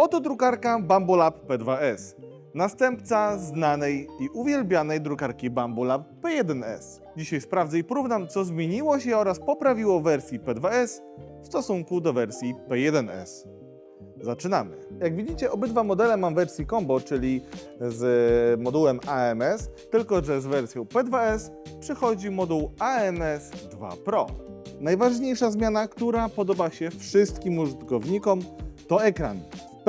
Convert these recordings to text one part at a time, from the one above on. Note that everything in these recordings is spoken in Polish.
Oto drukarka Bambolab P2S, następca znanej i uwielbianej drukarki Bambolab P1S. Dzisiaj sprawdzę i porównam, co zmieniło się oraz poprawiło wersji P2S w stosunku do wersji P1S. Zaczynamy. Jak widzicie, obydwa modele mam w wersji combo, czyli z modułem AMS, tylko że z wersją P2S przychodzi moduł AMS 2 Pro. Najważniejsza zmiana, która podoba się wszystkim użytkownikom, to ekran.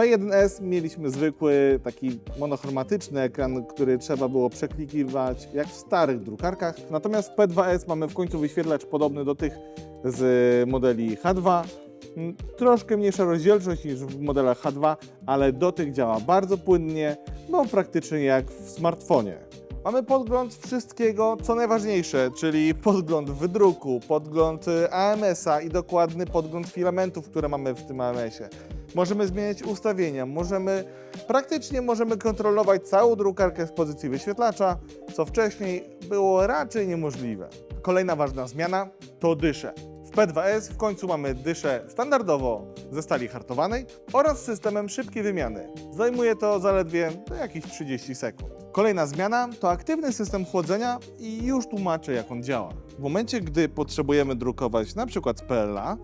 W P1S mieliśmy zwykły, taki monochromatyczny ekran, który trzeba było przeklikiwać jak w starych drukarkach. Natomiast w P2S mamy w końcu wyświetlacz podobny do tych z modeli H2. Mm, Troszkę mniejsza rozdzielczość niż w modelach H2, ale dotyk działa bardzo płynnie, no praktycznie jak w smartfonie. Mamy podgląd wszystkiego, co najważniejsze, czyli podgląd wydruku, podgląd y, AMS-a i dokładny podgląd filamentów, które mamy w tym AMS-ie. Możemy zmieniać ustawienia, możemy praktycznie możemy kontrolować całą drukarkę z pozycji wyświetlacza, co wcześniej było raczej niemożliwe. Kolejna ważna zmiana to dysze. W P2S w końcu mamy dyszę standardowo ze stali hartowanej oraz systemem szybkiej wymiany. Zajmuje to zaledwie no, jakieś 30 sekund. Kolejna zmiana to aktywny system chłodzenia i już tłumaczę jak on działa. W momencie, gdy potrzebujemy drukować na przykład z PLA,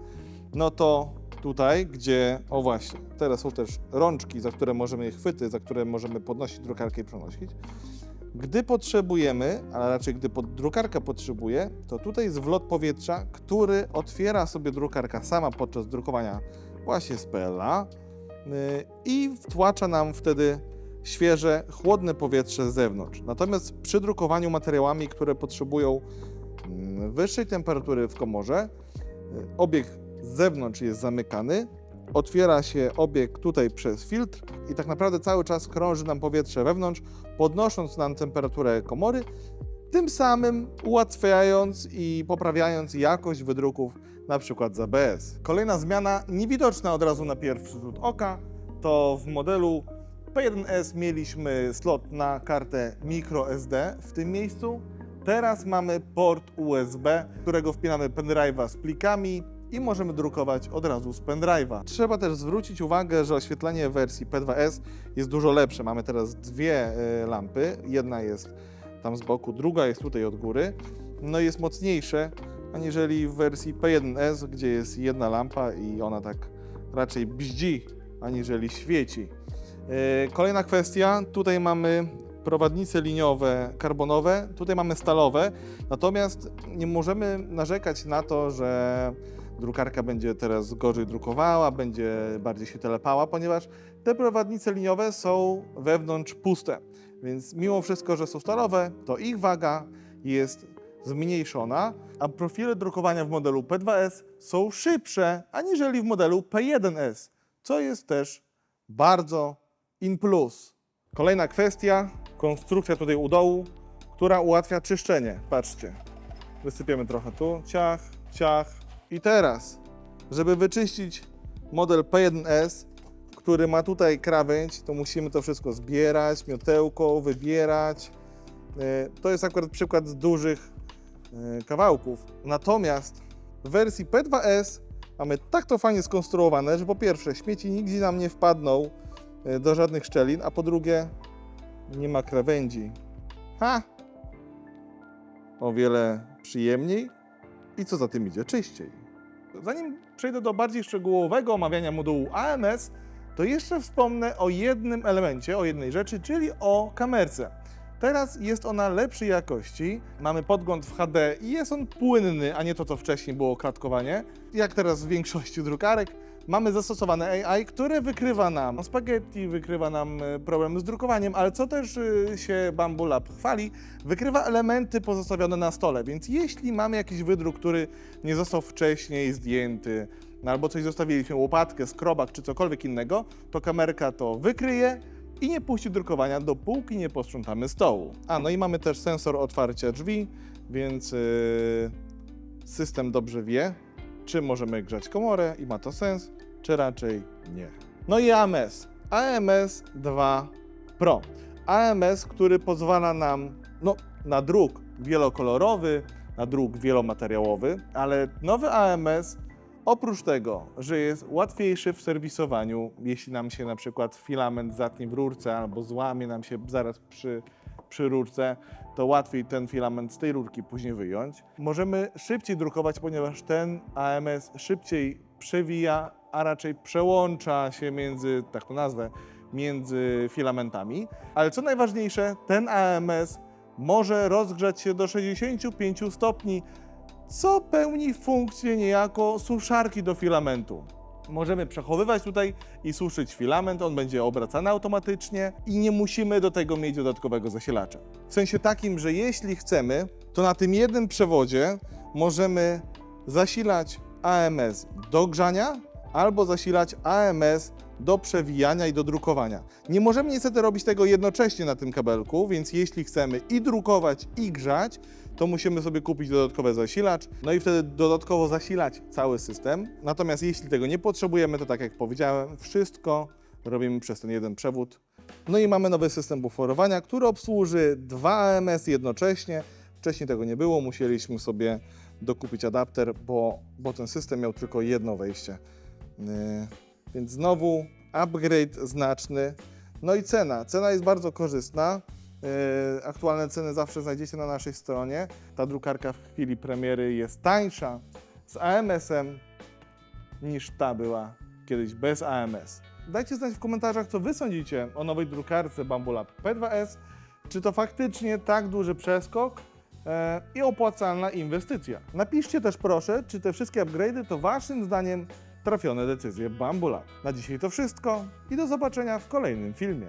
no to tutaj, gdzie, o właśnie, teraz są też rączki, za które możemy, chwyty, za które możemy podnosić drukarkę i przenosić. Gdy potrzebujemy, a raczej gdy drukarka potrzebuje, to tutaj jest wlot powietrza, który otwiera sobie drukarka sama podczas drukowania właśnie z PLA yy, i wtłacza nam wtedy świeże, chłodne powietrze z zewnątrz. Natomiast przy drukowaniu materiałami, które potrzebują mm, wyższej temperatury w komorze, yy, obieg z zewnątrz jest zamykany, otwiera się obieg tutaj przez filtr i tak naprawdę cały czas krąży nam powietrze wewnątrz, podnosząc nam temperaturę komory, tym samym ułatwiając i poprawiając jakość wydruków na przykład z ABS. Kolejna zmiana, niewidoczna od razu na pierwszy rzut oka, to w modelu P1S mieliśmy slot na kartę microSD w tym miejscu. Teraz mamy port USB, którego wpinamy pendrive'a z plikami i możemy drukować od razu z pendrive'a. Trzeba też zwrócić uwagę, że oświetlenie w wersji P2S jest dużo lepsze. Mamy teraz dwie y, lampy. Jedna jest tam z boku, druga jest tutaj od góry. No i jest mocniejsze, aniżeli w wersji P1S, gdzie jest jedna lampa i ona tak raczej bździ, aniżeli świeci. Y, Kolejna kwestia, tutaj mamy prowadnice liniowe, karbonowe, tutaj mamy stalowe, natomiast nie możemy narzekać na to, że drukarka będzie teraz gorzej drukowała, będzie bardziej się telepała, ponieważ te prowadnice liniowe są wewnątrz puste. Więc mimo wszystko, że są stalowe, to ich waga jest zmniejszona, a profile drukowania w modelu P2S są szybsze aniżeli w modelu P1S, co jest też bardzo in plus. Kolejna kwestia, konstrukcja tutaj u dołu, która ułatwia czyszczenie. Patrzcie, wysypiemy trochę tu, ciach, ciach. I teraz, żeby wyczyścić model P1S, który ma tutaj krawędź, to musimy to wszystko zbierać, miotełką, wybierać. E, To jest akurat przykład z dużych e, kawałków. Natomiast w wersji P2S mamy tak to fajnie skonstruowane, że po pierwsze śmieci nigdzie nam nie wpadną e, do żadnych szczelin, a po drugie nie ma krawędzi. Ha! O wiele przyjemniej i co za tym idzie, czyściej. Zanim przejdę do bardziej szczegółowego omawiania modułu AMS, to jeszcze wspomnę o jednym elemencie, o jednej rzeczy, czyli o kamerce. Teraz jest ona lepszej jakości, mamy podgląd w HD i jest on płynny, a nie to, co wcześniej było kratkowanie. Jak teraz w większości drukarek, mamy zastosowane AI, które wykrywa nam spaghetti, wykrywa nam e, problemy z drukowaniem, ale co też e, się Bambu Lab chwali, wykrywa elementy pozostawione na stole, więc jeśli mamy jakiś wydruk, który nie został wcześniej zdjęty, no albo coś zostawiliśmy, łopatkę, skrobak czy cokolwiek innego, to kamerka to wykryje i nie puści drukowania, dopóki nie posprzątamy stołu. A, no i mamy też sensor otwarcia drzwi, więc yy, system dobrze wie, czy możemy grzać komorę i ma to sens, czy raczej nie. No i AMS. AMS 2 Pro. AMS, który pozwala nam no, na druk wielokolorowy, na druk wielomateriałowy, ale nowy AMS Oprócz tego, że jest łatwiejszy w serwisowaniu, jeśli nam się na przykład filament zatnie w rurce albo złamie nam się zaraz przy, przy rurce, to łatwiej ten filament z tej rurki później wyjąć. Możemy szybciej drukować, ponieważ ten AMS szybciej przewija, a raczej przełącza się między, tak to nazwę, między filamentami. Ale co najważniejsze, ten AMS może rozgrzać się do 65 stopni, co pełni funkcję niejako suszarki do filamentu. Możemy przechowywać tutaj i suszyć filament, on będzie obracany automatycznie i nie musimy do tego mieć dodatkowego zasilacza. W sensie takim, że jeśli chcemy, to na tym jednym przewodzie możemy zasilać AMS do grzania albo zasilać AMS do przewijania i do drukowania. Nie możemy niestety robić tego jednocześnie na tym kabelku, więc jeśli chcemy i drukować, i grzać, to musimy sobie kupić dodatkowy zasilacz, no i wtedy dodatkowo zasilać cały system. Natomiast jeśli tego nie potrzebujemy, to tak jak powiedziałem, wszystko robimy przez ten jeden przewód. No i mamy nowy system buforowania, który obsłuży dwa AMS jednocześnie. Wcześniej tego nie było, musieliśmy sobie dokupić adapter, bo, bo ten system miał tylko jedno wejście. Yy, Więc znowu upgrade znaczny. No i cena. Cena jest bardzo korzystna. Yy, Aktualne ceny zawsze znajdziecie na naszej stronie. Ta drukarka w chwili premiery jest tańsza z AMS-em niż ta była kiedyś bez AMS. Dajcie znać w komentarzach, co Wy sądzicie o nowej drukarce Bambulab P2S. Czy to faktycznie tak duży przeskok e, i opłacalna inwestycja? Napiszcie też proszę, czy te wszystkie upgrade'y to Waszym zdaniem trafione decyzje Bambulab. Na dzisiaj to wszystko i do zobaczenia w kolejnym filmie.